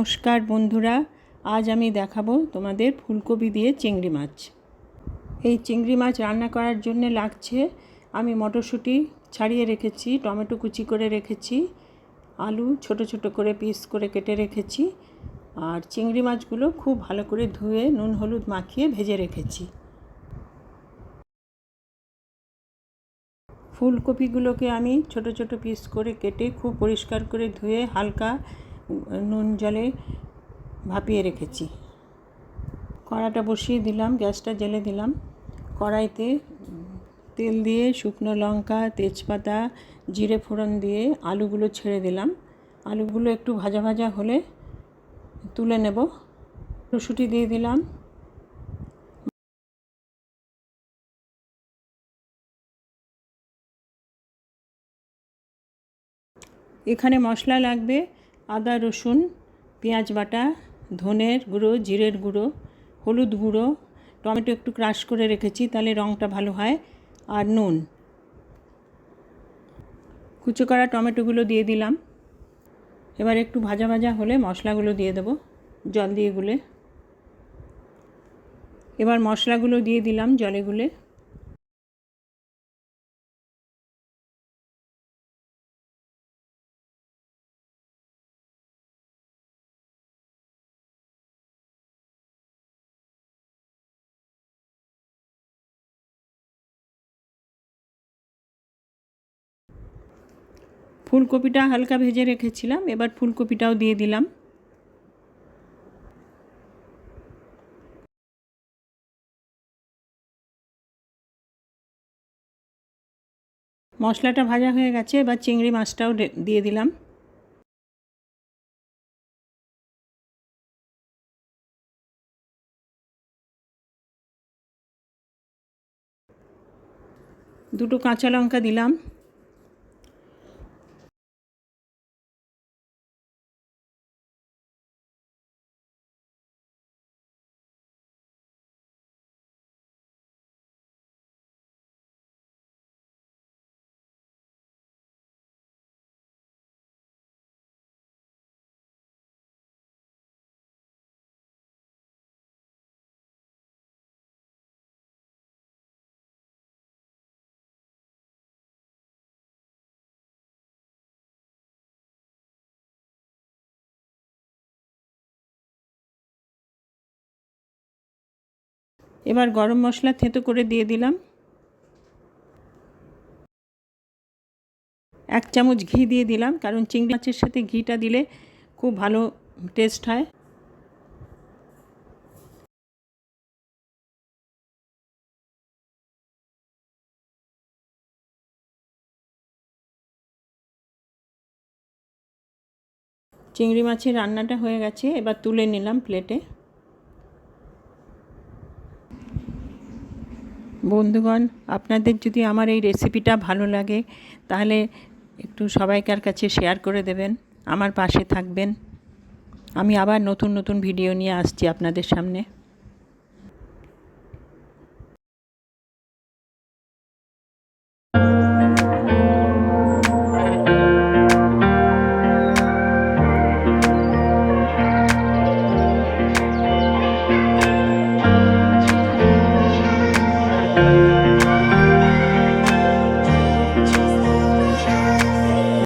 নমস্কার বন্ধুরা, আজ আমি দেখাবো তোমাদের ফুলকপি দিয়ে চিংড়ি মাছ। এই চিংড়ি মাছ রান্না করার জন্য লাগছে, আমি মটরশুঁটি ছাড়িয়ে রেখেছি, টমেটো কুচি করে রেখেছি, আলু ছোট ছোট করে পিস করে কেটে রেখেছি, আর চিংড়ি মাছগুলো খুব ভালো করে ধুয়ে নুন হলুদ মাখিয়ে ভেজে রেখেছি। ফুলকপিগুলোকে আমি ছোট ছোট পিস করে কেটে খুব পরিষ্কার করে ধুয়ে হালকা নুন জলে ভাপিয়ে রেখেছি। কড়াটা বসিয়ে দিলাম, গ্যাসটা জেলে দিলাম। কড়াইতে তেল দিয়ে শুকনো লঙ্কা, তেজপাতা, জিরে ফোড়ন দিয়ে আলুগুলো ছেড়ে দিলাম। আলুগুলো একটু ভাজা ভাজা হলে তুলে নেব। রসুটি দিয়ে দিলাম। এখানে মশলা লাগবে আদা, রসুন, পেঁয়াজ বাটা, ধনের গুঁড়ো, জিরের গুঁড়ো, হলুদ গুঁড়ো, টমেটো একটু ক্রাশ করে রেখেছি, তাহলে রঙটা ভালো হয়, আর নুন। কুচো করা টমেটোগুলো দিয়ে দিলাম। এবার একটু ভাজা ভাজা হলে মশলাগুলো দিয়ে দেবো, জল দিয়ে গুলে। এবার মশলাগুলো দিয়ে দিলাম জলে গুলে। ফুলকপিটা হালকা ভেজে রেখেছিলাম, এবার ফুলকপিটাও দিয়ে দিলাম। মশলাটা ভাজা হয়ে গেছে, এবার চিংড়ি মাছটাও দিয়ে দিলাম। দুটো কাঁচা লঙ্কা দিলাম। এবার গরম মশলা থেতো করে দিয়ে দিলাম। এক চামচ ঘি দিয়ে দিলাম, কারণ চিংড়ি মাছের সাথে ঘিটা দিলে খুব ভালো টেস্ট হয়। চিংড়ি মাছের রান্নাটা হয়ে গেছে, এবার তুলে নিলাম প্লেটে বন্ধুগণ, আপনাদের যদি আমার এই রেসিপিটা ভালো লাগে, তাহলে একটু সবাইকার কাছে শেয়ার করে দেবেন, আমার পাশে থাকবেন। আমি আবার নতুন নতুন ভিডিও নিয়ে আসছি আপনাদের সামনে।